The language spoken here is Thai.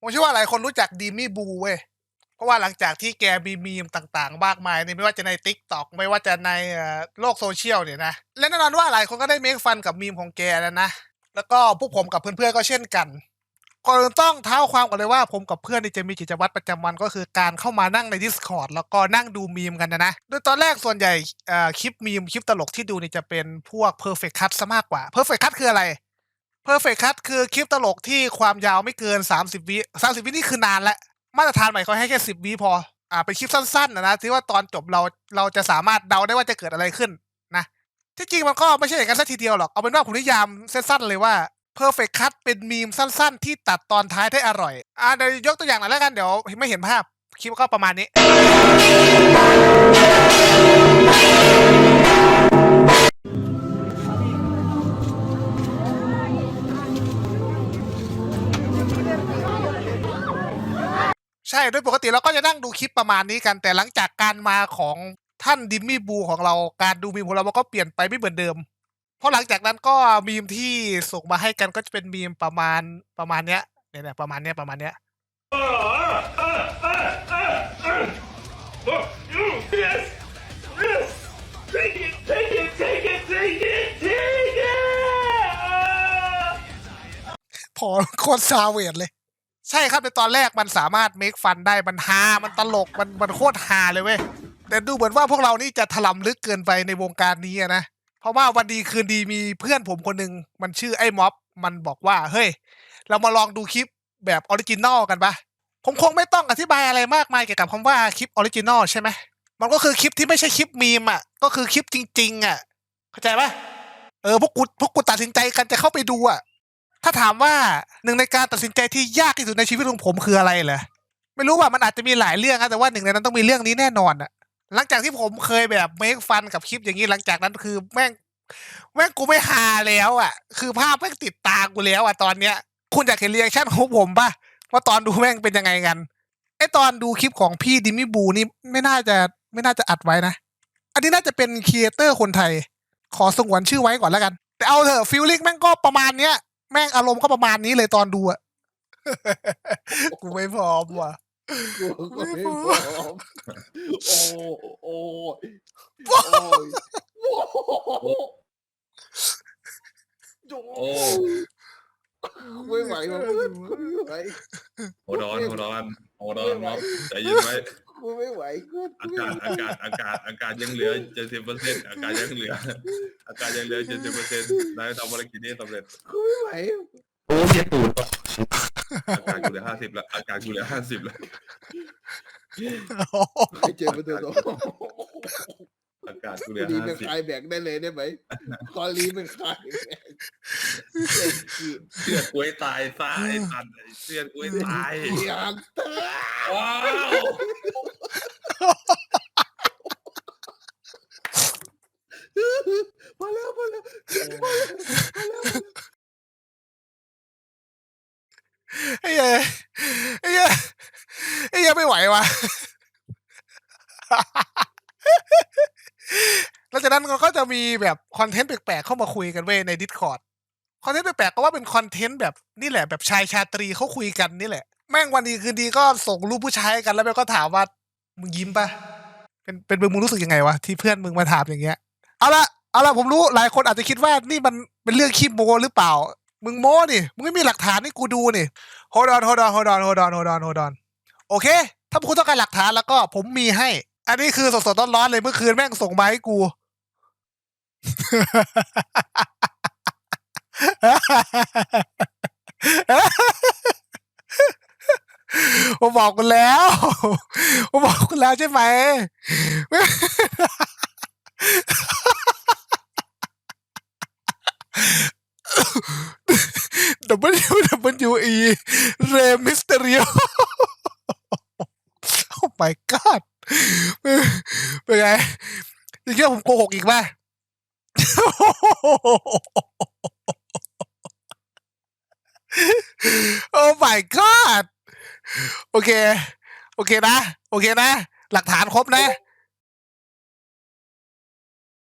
ผมเชื่อว่าหลายคนรู้จักดีมี่บูเว้ยเพราะว่าหลังจากที่แกมีมีมต่างๆมากมายเนี่ยไม่ว่าจะใน t ิ k t o k ไม่ว่าจะในโลกโซเชียลเนี่ยนะและแน่นอนว่าหลายคนก็ได้เมคฟันกับมีมของแกแล้วนะแล้วก็พวกผมกับเพื่อนๆก็เช่นกันก่อนต้องเท้าความก่อนเลยว่าผมกับเพื่อนนี่จะมีกิจวัตรประจำวันก็คือการเข้ามานั่งใน Discord แล้วก็นั่งดูมีมกันนะนะโดยตอนแรกส่วนใหญ่คลิปมีมคลิปตลกที่ดูนี่จะเป็นพวก perfect cut ซะมากกว่า perfect cut คืออะไร perfect cut คือคลิปตลกที่ความยาวไม่เกิน 30 วิ30 วินี่คือนานแล้วมาตรฐานใหม่เขาให้แค่ 10 วิพอ อ่าเป็นคลิปสั้นๆนะนะที่ว่าตอนจบเราเราจะสามารถเดาได้ว่าจะเกิดอะไรขึ้นนะที่จริงมันก็ไม่ใช่อย่างนั้นสักทีเดียวหรอก เอาเป็นว่าผมนิยามสั้นๆเลยว่า perfect cut เป็นมีมสั้นๆ ที่ตัดตอนท้ายได้อร่อย อ่าเดี๋ยวยกตัวอย่างหน่อยแล้วกันเดี๋ยวไม่เห็นภาพคลิปก็ประมาณนี้ ช่โดยปกติเราก็จะนั่งดูคลิปประมาณนี้กัน แต่หลังจากการมาของท่านดิมมี่บูของเราการดูมีมของเรามันก็เปลี่ยนไปไม่เหมือนเดิม เพราะหลังจากนั้นก็มีมที่ส่งมาให้กันก็จะเป็นมีมประมาณประมาณเนี้ยเนี่ยเนี่ยประมาณเนี้ยประมาณเนี้ย Yes! Yes! Take it! Take it! Take it! Take it! Take it! พอโคตรซาเวดเลย ใช่ครับในตอนแรกมันสามารถเมคฟันได้มันฮามันตลกมันมันโคตรฮาเลยเว้ยแต่ดูเหมือนว่าพวกเรานี่จะถลำลึกเกินไปในวงการนี้นะเพราะว่าวันดีคืนดีมีเพื่อนผมคนหนึ่งมันชื่อไอ้ม็อบ มันบอกว่า เฮ้ย เรามาลองดูคลิปแบบออริจินอลกันปะผมคงไม่ต้องอธิบายอะไรมากมายเกี่ยวกับคำว่าคลิปออริจินอลใช่ไหมมันก็คือคลิปที่ไม่ใช่คลิปมีมอะก็คือคลิปจริง ๆ อะ เข้าใจปะเออพวกกูพวกกูตัดสินใจกันจะเข้าไปดูอะ ถ้าถามว่าหนึ่งในการตัดสินใจที่ยากที่สุดในชีวิตของผมคืออะไรเหรอไม่รู้ว่ามันอาจจะมีหลายเรื่องนะแต่ว่าหนึ่งในนั้นต้องมีเรื่องนี้แน่นอนอะหลังจากที่ผมเคยแบบเมคฟันกับคลิปอย่างนี้หลังจากนั้นคือแม่งแม่งกูไม่ฮาแล้วอะคือภาพแม่งติดตากูแล้วอะตอนเนี้ย คุณอยากเห็นเรีแอคชั่นของผมปะว่าตอนดูแม่งเป็นยังไงกันไอตอนดูคลิปของพี่ดิมมี่บูนี่ไม่น่าจะไม่น่าจะอัดไว้นะ อันนี้น่าจะเป็นครีเอเตอร์คนไทย ขอสงวนชื่อไว้ก่อนแล้วกัน แต่เอาเถอะฟิลลิ่งแม่งก็ประมาณเนี้ย แม่งอารมณ์ก็ประมาณนี้เลยตอนดูอะกูไม่พร้อมว่ะกูก็ไม่พร้อมโอ้โอ้ยโอ้ยโอ้โอ้ไม่ไหวว่ะเพื่อนกูไม่ไหวโหดอนโหดอนโหดอนม็อบใจเย็นไว้ กูไม่ไหวเพื่อนอากาศอากาศอากาศอากาศยังเหลือเจ็ดสิบเปอร์เซ็นต์อากาศยังเหลือ อากาศยังเหลือเจ็ดสิบเปอร์เซ็นต์นายทำภารกิจนี้สำเร็จกูไม่ไหวโอ้เจ็บตูดอากาศกูเหลือห้าสิบแล้วอากาศกูเหลือห้าสิบแล้วไอ้เจ็บมันตัวโตอากาศกูเหลือลีห้าเป็นสิบคลายแบกได้เลยได้ไหมคอลีเป็นคลายแบก เจ็บขี้เสื้อกูให้ตายซะไอ้สันเสื้อกูให้ตายอยากตายว้าวมาแล้วมาแล้วไอ้เหี้ยไอ้เหี้ยไอ้เหี้ยไม่ไหวว่ะหลังจากนั้นมันก็จะมีแบบคอนเทนต์แปลกๆเข้ามาคุยกันเว้ยใน Discord คอนเทนต์แปลกๆก็ว่าเป็นคอนเทนต์แบบนี่แหละแบบชายชาตรีเขาคุยกันนี่แหละ แม่งวันดีคืนดีก็ส่งรูปผู้ชายกันแล้วแม่งก็ถามว่ามึงยิ้มปะเป็นเป็นมึงมึงรู้สึกยังไงวะที่เพื่อนมึงมาถามอย่างเงี้ยเอาละเอาละผมรู้หลายคนอาจจะคิดว่านี่มันเป็นเรื่องขี้โมหรือเปล่า มึงโม้นี่มึงไม่มีหลักฐานให้กูดูนี่ hold on hold on hold on hold on hold on hold on โอเค ถ้าคุณต้องการหลักฐานแล้วก็ผมมีให้ อันนี้คือสดๆร้อนๆเลยเมื่อคืนแม่งส่งมาให้กู ผมบอกคุณแล้วผมบอกคุณแล้วใช่ไหม WWE r e Mysterio โอ้ my god เป็นไงยังคิดว่าผมโกหกอีกป่ะ โอ้ my god โอเค โอเคนะ โอเคนะ หลักฐานครบนะ